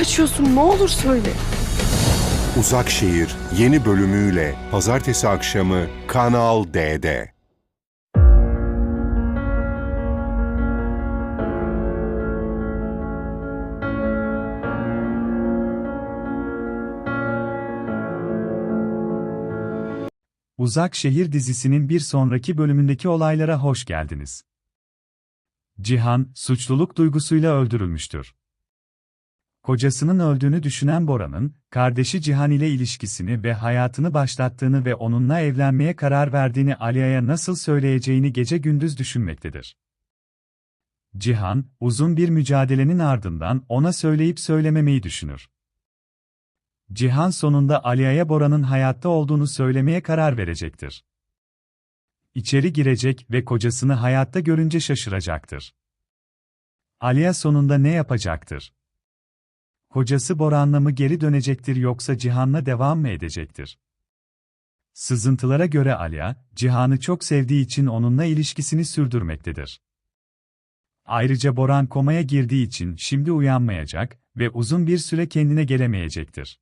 kaçıyorsun? Ne olur söyle. Uzak Şehir yeni bölümüyle pazartesi akşamı Kanal D'de. Uzak Şehir dizisinin bir sonraki bölümündeki olaylara hoş geldiniz. Cihan, suçluluk duygusuyla öldürülmüştür. Kocasının öldüğünü düşünen Bora'nın, kardeşi Cihan ile ilişkisini ve hayatını başlattığını ve onunla evlenmeye karar verdiğini Aliya'ya nasıl söyleyeceğini gece gündüz düşünmektedir. Cihan, uzun bir mücadelenin ardından ona söyleyip söylememeyi düşünür. Cihan sonunda Aliya'ya Bora'nın hayatta olduğunu söylemeye karar verecektir. İçeri girecek ve kocasını hayatta görünce şaşıracaktır. Aliya sonunda ne yapacaktır? Kocası Boran'la mı geri dönecektir yoksa Cihan'la devam mı edecektir? Sızıntılara göre Aliya, Cihan'ı çok sevdiği için onunla ilişkisini sürdürmektedir. Ayrıca Boran komaya girdiği için şimdi uyanmayacak ve uzun bir süre kendine gelemeyecektir.